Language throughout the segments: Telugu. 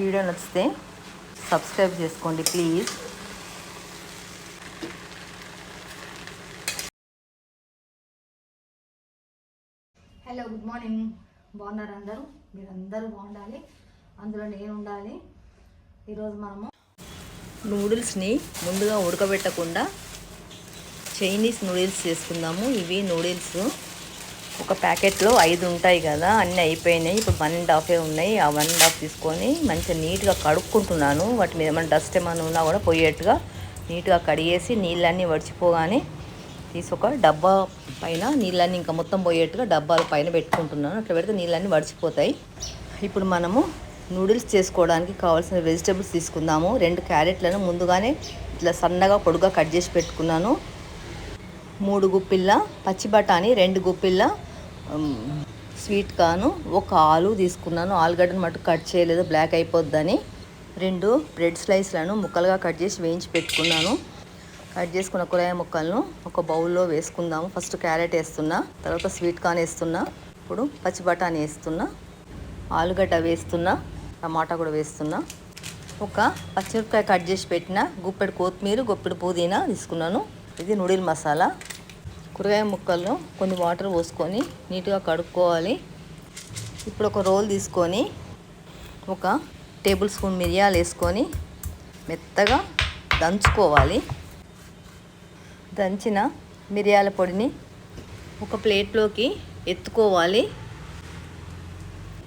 వీడియో నచ్చితే సబ్స్క్రైబ్ చేసుకోండి ప్లీజ్ హలో గుడ్ మార్నింగ్ బాగున్నారు అందరూ? మీరందరూ బాగుండాలి. అందులో నేను ఉండాలి. ఈరోజు మనము నూడిల్స్ని ముందుగా ఉడకబెట్టకుండా చైనీస్ నూడిల్స్ చేసుకుందాము. ఇవి నూడిల్స్. ఒక ప్యాకెట్లో ఐదు ఉంటాయి కదా అన్నీ అయిపోయినాయి. ఇప్పుడు వన్ అండ్ హాఫే ఉన్నాయి. ఆ వన్ అండ్ హాఫ్ తీసుకొని మంచిగా నీట్గా కడుక్కుంటున్నాను. వాటి మీద ఏమైనా డస్ట్ ఏమైనా ఉన్నా కూడా పోయేట్టుగా నీట్గా కడిగేసి నీళ్ళన్నీ వడిచిపోగానే తీసి ఒక డబ్బా పైన నీళ్ళన్నీ ఇంకా మొత్తం పోయేట్టుగా డబ్బాల పైన పెట్టుకుంటున్నాను. అట్లా పెడితే నీళ్ళన్నీ వడిచిపోతాయి. ఇప్పుడు మనము నూడిల్స్ చేసుకోవడానికి కావాల్సిన వెజిటేబుల్స్ తీసుకుందాము. రెండు క్యారెట్లను ముందుగానే ఇట్లా సన్నగా పొడుగా కట్ చేసి పెట్టుకున్నాను. మూడు గుప్పిళ్ళ పచ్చి బఠానీ రెండు గుప్పిళ్ళ స్వీట్ కాను ఒక ఆలు తీసుకున్నాను. ఆలుగడ్డను మటు కట్ చేయలేదు బ్లాక్ అయిపోద్దని. రెండు బ్రెడ్ స్లైస్లను ముక్కలుగా కట్ చేసి వేయించి పెట్టుకున్నాను. కట్ చేసుకున్న కూరగాయ ముక్కలను ఒక బౌల్లో వేసుకుందాము. ఫస్ట్ క్యారెట్ వేస్తున్నా తర్వాత స్వీట్ కార్న్ వేస్తున్నా ఇప్పుడు పచ్చి బఠానీ వేస్తున్నా ఆలుగడ్డ వేస్తున్నా టమాటా కూడా వేస్తున్నా. ఒక పచ్చిమిరపకాయ కట్ చేసి పెట్టిన గుప్పెడు కొత్తిమీర గుప్పెడు పుదీనా తీసుకున్నాను. ఇది నూడిల్ మసాలా. కూరగాయ ముక్కల్లో కొన్ని వాటర్ పోసుకొని నీట్గా కడుక్కోవాలి. ఇప్పుడు ఒక రోల్ తీసుకొని ఒక టేబుల్ స్పూన్ మిరియాలు వేసుకొని మెత్తగా దంచుకోవాలి. దంచిన మిరియాల పొడిని ఒక ప్లేట్లోకి ఎత్తుకోవాలి.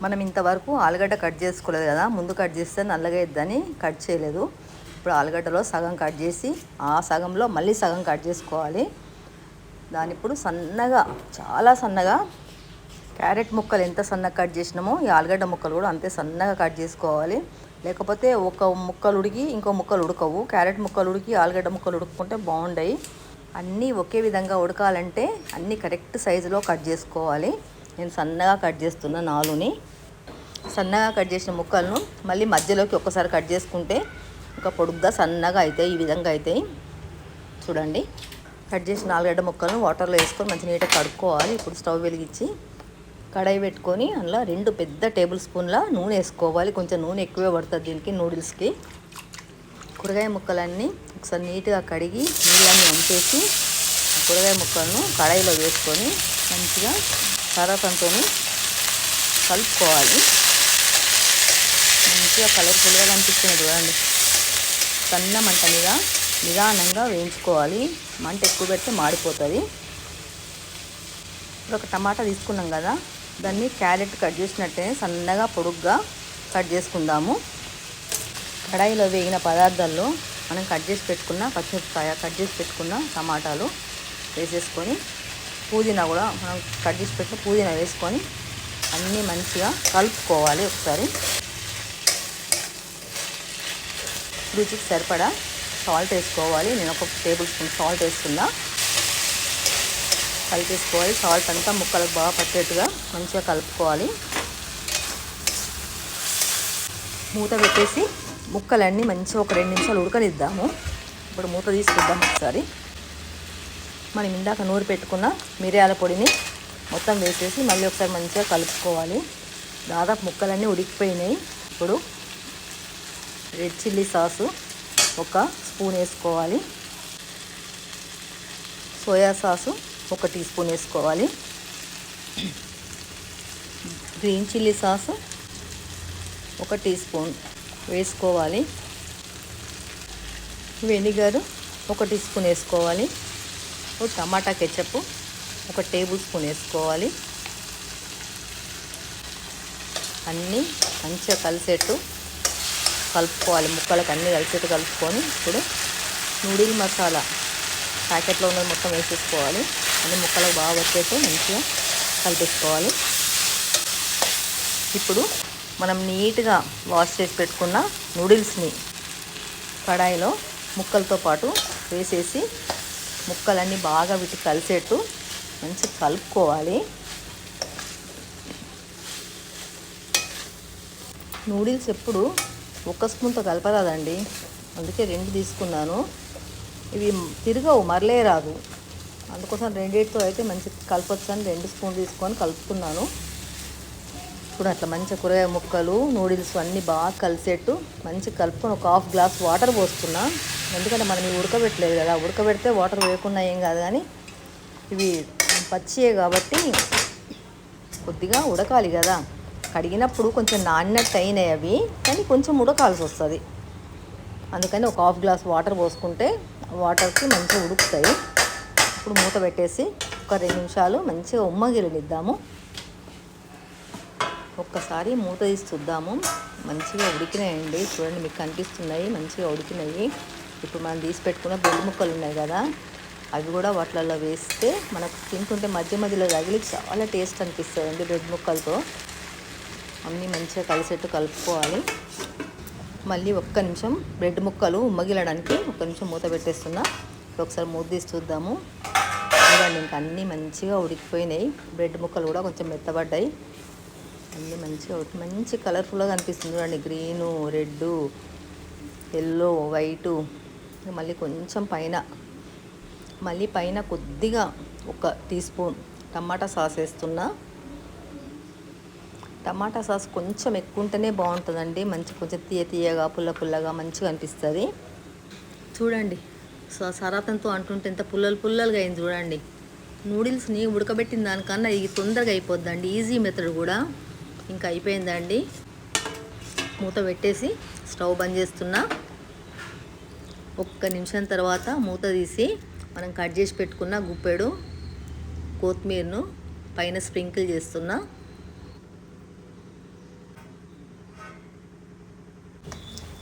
మనం ఇంతవరకు ఆలుగడ్డ కట్ చేసుకోలేదు కదా ముందు కట్ చేస్తే నల్లగా ఇద్దని కట్ చేయలేదు. ఇప్పుడు ఆలుగడ్డలో సగం కట్ చేసి ఆ సగంలో మళ్ళీ సగం కట్ చేసుకోవాలి. దాని ఇప్పుడు సన్నగా చాలా సన్నగా క్యారెట్ ముక్కలు ఎంత సన్నగా కట్ చేసినామో ఈ ఆలుగడ్డ ముక్కలు కూడా అంతే సన్నగా కట్ చేసుకోవాలి. లేకపోతే ఒక ముక్కలు ఉడికి ఇంకో ముక్కలు ఉడకవు. క్యారెట్ ముక్కలు ఉడికి ఆలుగడ్డ ముక్కలు ఉడుకుంటే బాగుంటాయి అన్నీ ఒకే విధంగా ఉడకాలంటే అన్నీ కరెక్ట్ సైజులో కట్ చేసుకోవాలి. నేను సన్నగా కట్ చేస్తున్న నాలుగుని సన్నగా కట్ చేసిన ముక్కలను మళ్ళీ మధ్యలోకి ఒక్కసారి కట్ చేసుకుంటే ఇంకా పొడుగ్గా సన్నగా అవుతాయి ఈ విధంగా అవుతాయి చూడండి. కట్ చేసిన ఆలుగడ్డ ముక్కలను వాటర్లో వేసుకొని మంచి నీట్గా కడుక్కోవాలి. ఇప్పుడు స్టవ్ వెలిగించి కడాయి పెట్టుకొని అందులో రెండు పెద్ద టేబుల్ స్పూన్ల నూనె వేసుకోవాలి. కొంచెం నూనె ఎక్కువే పడుతుంది దీనికి నూడిల్స్కి. కూరగాయ ముక్కలన్నీ ఒకసారి నీట్గా కడిగి నీళ్ళన్నీ వంచేసి కూరగాయ ముక్కలను కడాయిలో వేసుకొని మంచిగా సరసంతో కలుపుకోవాలి. మంచిగా కలర్ఫుల్గా కనిపిస్తుంది చూడండి. సన్న మంట మీద నిదానంగా వేయించుకోవాలి. మంట ఎక్కువ పెడితే మాడిపోతుంది. ఇప్పుడు ఒక టమాటా తీసుకున్నాం కదా దాన్ని క్యారెట్ కట్ చేసినట్టే సన్నగా పొడుగ్గా కట్ చేసుకుందాము. కడాయిలో వేగిన పదార్థాల్లో మనం కట్ చేసి పెట్టుకున్న పచ్చిమిరపకాయ కట్ చేసి పెట్టుకున్న టమాటాలు వేసేసుకొని పుదీనా కూడా మనం కట్ చేసి పెట్టిన పుదీనా వేసుకొని అన్నీ మంచిగా కలుపుకోవాలి ఒకసారి. రుచికి సరిపడా సాల్ట్ వేసుకోవాలి. నేను ఒక టేబుల్ స్పూన్ సాల్ట్ వేస్తున్నా. కలిపేసుకోవాలి సాల్ట్ అంతా ముక్కలకు బాగా పట్టేట్టుగా మంచిగా కలుపుకోవాలి. మూత పెట్టేసి ముక్కలన్నీ మంచిగా ఒక రెండు నిమిషాలు ఉడకనిద్దాము. ఇప్పుడు మూత తీసుకుందాం ఒకసారి. మనం ఇందాక నూరు పెట్టుకున్న మిరియాల పొడిని మొత్తం వేసేసి మళ్ళీ ఒకసారి మంచిగా కలుపుకోవాలి. దాదాపు ముక్కలన్నీ ఉడికిపోయినాయి. ఇప్పుడు రెడ్ చిల్లీ సాసు ఒక స్పూన్ వేసుకోవాలి. సోయా సాసు ఒక టీ స్పూన్ వేసుకోవాలి. గ్రీన్ చిల్లీ సాసు ఒక టీ స్పూన్ వేసుకోవాలి. వెనిగర్ ఒక టీ స్పూన్ వేసుకోవాలి. ఒక టమాటా కెచప్ ఒక టేబుల్ స్పూన్ వేసుకోవాలి. అన్నీ మంచిగా కలిసేట్టు కలుపుకోవాలి. ముక్కలకు అన్నీ కలిసేట్టు కలుపుకొని ఇప్పుడు నూడిల్ మసాలా ప్యాకెట్లో ఉన్నది మొత్తం వేసేసుకోవాలి. అన్ని ముక్కలకు బాగా వచ్చేట్టు మంచిగా కలిపేసుకోవాలి. ఇప్పుడు మనం నీట్గా వాష్ చేసి పెట్టుకున్న నూడిల్స్ని కడాయిలో ముక్కలతో పాటు వేసేసి ముక్కలన్నీ బాగా వీటికి కలిసేట్టు మంచిగా కలుపుకోవాలి. నూడిల్స్ ఎప్పుడు ఒక్క స్పూన్తో కలపరాదండి. అందుకే రెండు తీసుకున్నాను. ఇవి తిరగవు మరలే రాదు. అందుకోసం రెండింటితో అయితే మంచి కలపచ్చు అని రెండు స్పూన్ తీసుకొని కలుపుకున్నాను. ఇప్పుడు అట్లా మంచి కూరగాయ ముక్కలు నూడిల్స్ అన్నీ బాగా కలిసేట్టు మంచి కలుపుకొని ఒక హాఫ్ గ్లాస్ వాటర్ పోస్తున్నా. ఎందుకంటే మనం ఇవి ఉడకబెట్టలేదు కదా ఉడకబెడితే వాటర్ వేయకుండా ఏం కాదు కానీ ఇవి పచ్చియే కాబట్టి కొద్దిగా ఉడకాలి కదా. కడిగినప్పుడు కొంచెం నాణ్యత అయినాయి అవి కానీ కొంచెం ఉడకాల్సి వస్తుంది. అందుకని ఒక హాఫ్ గ్లాస్ వాటర్ పోసుకుంటే వాటర్కి మంచిగా ఉడుకుతాయి. ఇప్పుడు మూత పెట్టేసి ఒక రెండు నిమిషాలు మంచిగా ఉమ్మగిలనిద్దాము ఒక్కసారి మూత తీసి చూద్దాము. మంచిగా ఉడికినాయండి. చూడండి మీకు కనిపిస్తున్నాయి మంచిగా ఉడికినాయి. ఇప్పుడు మనం తీసి పెట్టుకున్న బెల్లి ముక్కలు ఉన్నాయి కదా అవి కూడా వాటిలలో వేస్తే మనకు తింటుంటే మధ్య మధ్యలో తగిలి చాలా టేస్ట్ అనిపిస్తుంది అండి బ్రెడ్ ముక్కలతో. అన్నీ మంచిగా కలిసేట్టు కలుపుకోవాలి. మళ్ళీ ఒక్క నిమిషం బ్రెడ్ ముక్కలు ఉమ్మగిలడానికి ఒక్క నిమిషం మూత పెట్టేస్తున్నా. ఒకసారి మూత తీసి చూద్దాము. చూడండి ఇంకా అన్నీ మంచిగా ఉడికిపోయినాయి. బ్రెడ్ ముక్కలు కూడా కొంచెం మెత్తబడ్డాయి. అన్నీ మంచిగా ఉడికి మంచి కలర్ఫుల్గా కనిపిస్తుంది చూడండి. Green red yellow white. మళ్ళీ కొంచెం పైన. మళ్ళీ పైన కొద్దిగా ఒక టీ స్పూన్ టమాటా సాస్ వేస్తున్నా. టమాటా సాస్ కొంచెం ఎక్కువ ఉంటేనే బాగుంటుందండి మంచి కొంచెం తీయ తీయగా పుల్ల పుల్లగా మంచిగా అనిపిస్తుంది. చూడండి స- సరాతంతో అంటుంటే ఎంత పుల్లలు పుల్లలుగా అయింది చూడండి. నూడిల్స్ని ఉడకబెట్టిన దానికన్నా ఇది తొందరగా అయిపోద్దండి. ఈజీ మెథడ్ కూడా. ఇంకా అయిపోయిందండి. మూత పెట్టేసి స్టవ్ బంద్ చేస్తున్నా. ఒక్క నిమిషం తర్వాత మూత తీసి మనం కట్ చేసి పెట్టుకున్న గుప్పెడు కొత్తిమీరను పైన స్ప్రింకిల్ చేస్తున్నా.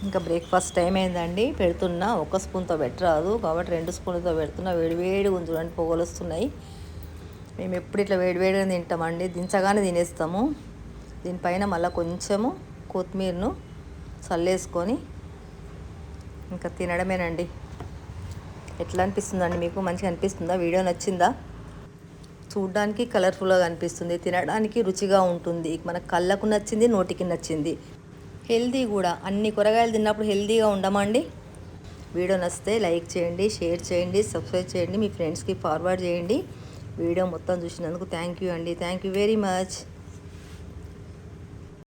ఇంకా బ్రేక్ఫాస్ట్ టైం అయిందండి. పెడుతున్నా ఒక స్పూన్తో పెట్టరాదు. కాబట్టి రెండు స్పూన్లతో పెడుతున్నా. వేడివేడిగా ఉంది చూడండి పొగలు వస్తున్నాయి మేము ఎప్పుడు ఇట్లా వేడివేడిగా తింటామండి. దించగానే తినేస్తాము. దీనిపైన మళ్ళీ కొంచెము కొత్తిమీరను చల్లేసుకొని ఇంకా తినడమేనండి. ఎట్లా అనిపిస్తుందండి మీకు? మంచిగా అనిపిస్తుందా? వీడియో నచ్చిందా? చూడడానికి కలర్ఫుల్గా అనిపిస్తుంది. తినడానికి రుచిగా ఉంటుంది. మన కళ్ళకు నచ్చింది నోటికి నచ్చింది. హెల్దీ కూడా. అన్ని కూరగాయలు తిన్నప్పుడు హెల్దీగా ఉండమండి. వీడియో నచ్చితే లైక్ చేయండి షేర్ చేయండి సబ్స్క్రైబ్ చేయండి మీ ఫ్రెండ్స్కి ఫార్వర్డ్ చేయండి. వీడియో మొత్తం చూసినందుకు థ్యాంక్ యూ అండి. Thank you very much.